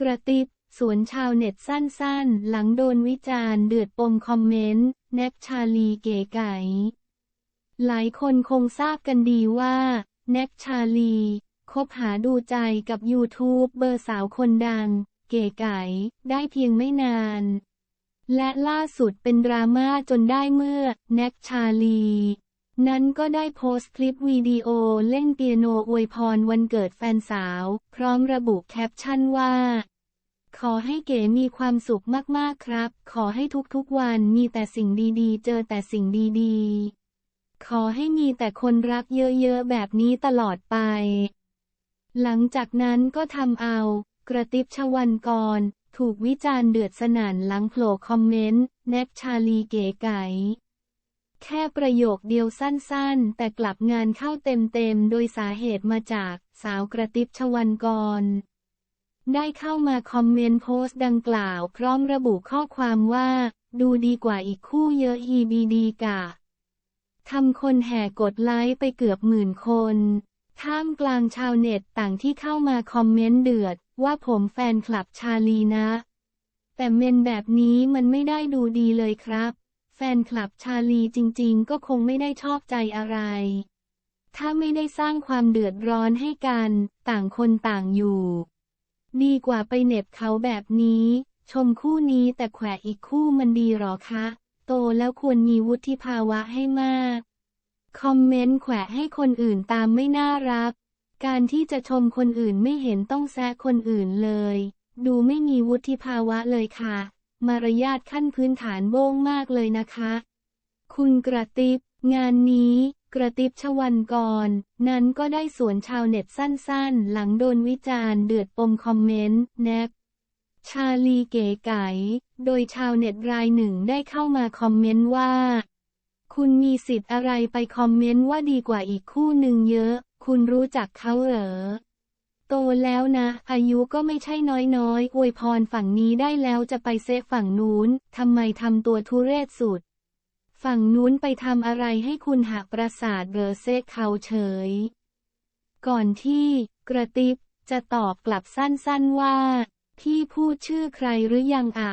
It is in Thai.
กระติบสวนชาวเน็ตสั้นๆ หลังโดนวิจารณ์เดือดปมคอมเมนต์แน็กชาลีเก๋ไก๋หลายคนคงทราบกันดีว่าแน็กชาลีคบหาดูใจกับยูทูบเบอร์สาวคนดัง เก๋ไก๋ได้เพียงไม่นาน และล่าสุดเป็นดราม่าจนได้เมื่อแน็กชาลี นั้นก็ได้โพสต์คลิปวิดีโอเล่นเปียโนอวยพรวันเกิดแฟนสาว พร้อมระบุแคปชั่นว่า ขอให้เก๋มีความสุขมากๆครับ ขอให้ทุกๆวันมีแต่สิ่งดีๆ เจอแต่สิ่งดีๆ ขอให้มีแต่คนรักเยอะๆ แบบนี้ตลอดไป หลังจากนั้นก็ทำเอา กระติบชวันกร ถูกวิจารณ์เดือดสนั่นหลังโผล่คอมเมนต์แน็กชาลีเก๋ไก๋ แค่ประโยคเดียวสั้นๆ แต่กลับงานเข้าเต็มๆ โดยสาเหตุมาจากสาวกระติบชวันกร ได้เข้ามาคอมเมนต์โพสต์ดังกล่าว พร้อมระบุข้อความว่า ดูดีกว่าอีกคู่เยอะอีบีดีกะทำคนแห่กดไลค์ไปเกือบหมื่นคน ท่ามกลางชาวเน็ตต่างที่เข้ามาคอมเมนต์เดือด ว่าผมแฟนคลับชาลีนะ แต่เมนแบบนี้มันไม่ได้ดูดีเลยครับ แฟนคลับชาลีจริงๆ ก็คงไม่ได้ชอบใจอะไร ถ้าไม่ได้สร้างความเดือดร้อนให้กัน ต่างคนต่างอยู่ ดีกว่าไปเหน็บเขาแบบนี้ ชมคู่นี้แต่แขวะอีกคู่มันดีหรอคะ โตแล้วควรมีวุฒิภาวะให้มาก คอมเมนต์แขวะให้คนอื่นตามไม่น่ารัก การที่จะชมคนอื่นไม่เห็นต้องแซะคนอื่นเลย ดูไม่มีวุฒิภาวะเลยค่ะ มารยาทขั้นพื้นฐานโบ้งมากเลยนะคะ คุณกระติบ งานนี้ กระติบชวันกร นั้นก็ได้สวนชาวเน็ตสั้นๆ หลังโดนวิจารณ์เดือดปมคอมเมนต์แนบชาลีเก๋ไก๋โดยชาวเน็ตรายหนึ่งได้เข้ามาคอมเมนต์ว่า คุณมีสิทธิ์อะไรไปคอมเมนต์ว่าดีกว่าอีกคู่หนึ่งเยอะ คุณรู้จักเขาเหรอ โตแล้วนะ อายุก็ไม่ใช่น้อยๆอวยพรฝั่งนี้ได้แล้วจะไปเซฟฝั่งนู้นทำไมทำตัวทุเรศสุด ฝั่งนู้นไปทำอะไรให้คุณหักประสาทเรอเซกเขาเฉย ก่อนที่กระติบจะตอบกลับสั้นๆว่า พี่พูดชื่อใครหรือยังอะ